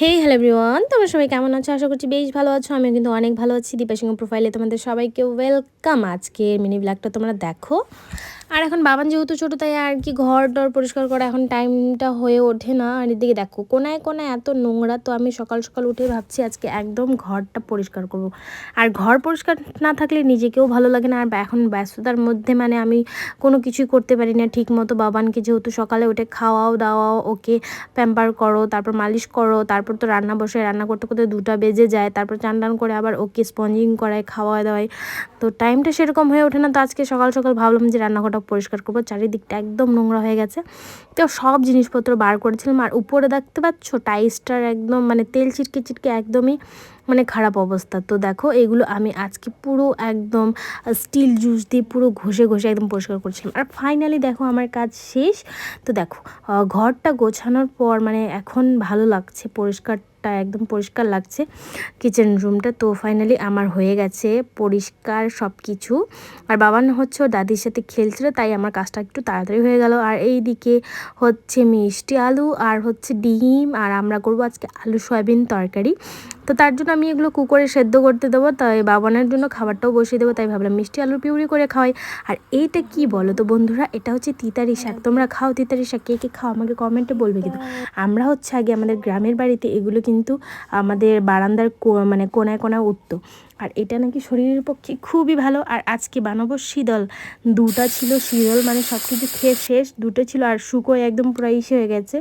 হে hello everyone তোমরা সবাই কেমন আছো? আশা করছি বেশ ভালো আছো। আমিও কিন্তু অনেক ভালো আছি। দীপা সিংহ প্রোফাইলে তোমাদের সবাইকে ওয়েলকাম আজকে মিনি ব্লগটা তোমরা দেখো। আর এখন বাবান যেহেতু ছোটো, তাই আর কি ঘর টর পরিষ্কার করা এখন টাইমটা হয়ে ওঠে না। আর এদিকে দেখো, কোনায় কোনায় এত নোংরা, তো আমি সকাল সকাল উঠে ভাবছি আজকে একদম ঘরটা পরিষ্কার করব। আর ঘর পরিষ্কার না থাকলে নিজেকেও ভালো লাগে না, আর এখন ব্যস্ততার মধ্যে মানে আমি কোনো কিছুই করতে পারি না। ঠিক মতো বাবানকে যেহেতু সকালে উঠে খাওয়াও দাওয়াও, ওকে প্যাম্পার করো, তারপর মালিশ করো, তারপর তো রান্না বসে রান্না করতে করতে দুটা বেজে যায়, তারপর চান টান করে আবার ওকে স্পঞ্জিং করায় খাওয়া দাওয়ায়। তো টাইমটা সেরকম হয়ে ওঠে না, তো আজকে সকাল সকাল ভাবলাম যে রান্নাঘরটা পরিষ্কার করব, চারিদিকটা একদম নোংরা হয়ে গেছে। তো সব জিনিসপত্র বার করেছিলাম আর উপরে দেখতে পাচ্ছ টাইসটার একদম মানে তেল চিটকে চিটকে একদমই মানে খারাপ অবস্থা। তো দেখো, এগুলো আমি আজকে পুরো একদম স্টিল জুস দিয়ে পুরো ঘষে ঘষে একদম পরিষ্কার করছিলাম। আর ফাইনালি দেখো আমার কাজ শেষ। তো দেখো ঘরটা গোছানোর পর মানে এখন ভালো লাগছে পরিষ্কার টা একদম পরিষ্কার লাগছে কিচেন রুমটা তো ফাইনালি আমার হয়ে গেছে পরিষ্কার সব কিছু আর বাবান হচ্ছে দাদির সাথে খেলছিল তাই আমার কাজটা একটু তাড়াতাড়ি হয়ে গেল। আর এই দিকে হচ্ছে মিষ্টি আলু আর হচ্ছে ডিম আর আমরা করব আজকে আলু সয়াবিন তরকারি। তো তার জন্য আমি এগুলো কুকারে সেদ্ধ করতে দেবো তাই বাবানের জন্য খাবারটাও বসিয়ে দেবো তাই ভাবলাম মিষ্টি আলুর পিউরি করে খাওয়াই। আর এইটা কি বলো তো বন্ধুরা এটা হচ্ছে তিতারি শাক। তোমরা খাও তিতারি শাক কে কে খাও আমাকে কমেন্টে বলবে কিন্তু। আমরা হচ্ছে আগে আমাদের গ্রামের বাড়িতে এগুলো কিন্তু আমাদের বারান্দার মানে কোনায় কোনায় উঠতো। আর এটা নাকি শরীরের পক্ষে খুবই ভালো। আর আজকে বানাবো শীতল। দুটা ছিল শীতল মানে সব কিছু খেয়ে শেষ। দুটো ছিল আর শুকোয় একদম পুরো ইসে হয়ে গেছে।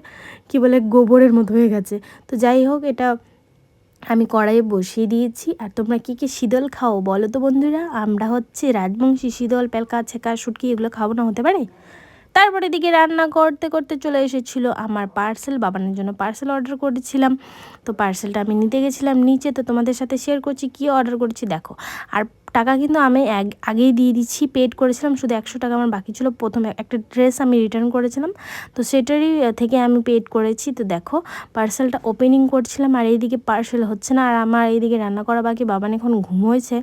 কি বলে, গোবরের মতো হয়ে গেছে। তো যাই হোক, এটা আমি কড়াইয়ে বসিয়ে দিয়েছি। আর তোমরা কী কী শীতল খাও বলো তো বন্ধুরা? আমরা হচ্ছে রাজবংশী শীতল পেলকা ছেকা, শুটকি এগুলো খাব না, হতে পারে? তারপরে এদিকে রান্না করতে করতে চলে এসেছিল আমার পার্সেল বাবানের জন্য পার্সেল অর্ডার করেছিলাম। তো পার্সেলটা আমি নিতে গেছিলাম নিচে। তো তোমাদের সাথে শেয়ার করছি কি অর্ডার করেছি, দেখো। আর টাকা কিন্তু আমি আগেই দিয়ে দিচ্ছি পেড করেছিলাম, শুধু একশো টাকা আমার বাকি ছিল। প্রথমে একটা ড্রেস আমি রিটার্ন করেছিলাম। তো সেটারই থেকে আমি পেড করেছি। তো দেখো পার্সেলটা ওপেনিং করছিলাম, আর এইদিকে পার্সেল হচ্ছে না, আর আমার এইদিকে রান্না করা বাকি, বাবান এখন ঘুমোয়েছে।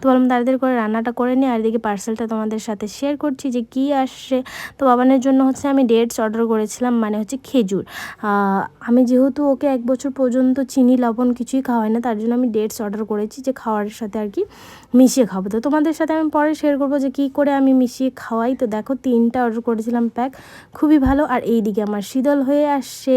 তো বললাম তাদের করে রান্নাটা করে নিই আর এদিকে পার্সেলটা তোমাদের সাথে শেয়ার করছি যে কি আসছে। তো বাবানের জন্য হচ্ছে আমি ডেটস অর্ডার করেছিলাম মানে হচ্ছে খেজুর। আমি যেহেতু ওকে এক বছর পর্যন্ত চিনি, লবণ কিছুই খাওয়াই না, তার জন্য আমি ডেটস অর্ডার করেছি যে খাওয়ার সাথে আর কি মিশিয়ে খাব। তো তোমাদের সাথে আমি পরে শেয়ার করব যে কী করে আমি মিশিয়ে খাওয়াই। তো দেখো তিনটা অর্ডার করেছিলাম প্যাক খুবই ভালো। আর এই দিকে আমার শীতল হয়ে আসছে।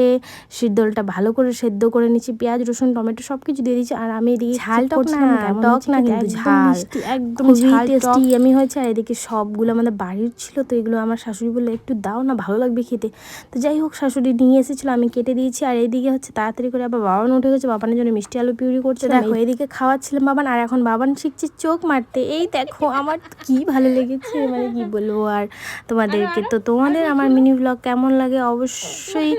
শীতলটা ভালো করে সেদ্ধ করে নিচ্ছি পেঁয়াজ রসুন টমেটো সব কিছু দিয়ে দিচ্ছি আর আমি এদিকে ঝাল টক না টক না কিন্তু ঝাল। একদম ঝাল টেস্টি আমি হয়েছে আর এদিকে সবগুলো আমাদের বাড়ির ছিল তো এগুলো আমার শাশুড়ি বলল একটু দাও না ভালো লাগবে খেতে। তো যাই হোক শাশুড়ি নিয়ে এসেছিল আমি কেটে দিয়েছি। আর এইদিকে হচ্ছে তাড়াতাড়ি করে আবার বাবান উঠে গেছে। বাবানের জন্য মিষ্টি আলু পিউরি করছে। দেখো এদিকে খাওয়াচ্ছিলাম বাবান। আর এখন বাবান শিখছে চোখ মারতে। এই দেখো, আমার কি ভালো লেগেছে মানে কি বলব আর তোমাদেরকে। তো তোমাদের আমার মিনি ব্লগ কেমন লাগে অবশ্যই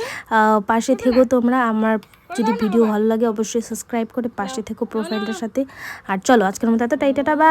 পাশে থেকো তোমরা। আমার যদি ভিডিও ভালো লাগে, অবশ্যই সাবস্ক্রাইব করে পাশে থেকো প্রোফাইলটার সাথে। আর চলো, আজকের মতো এতটাই টাটা বা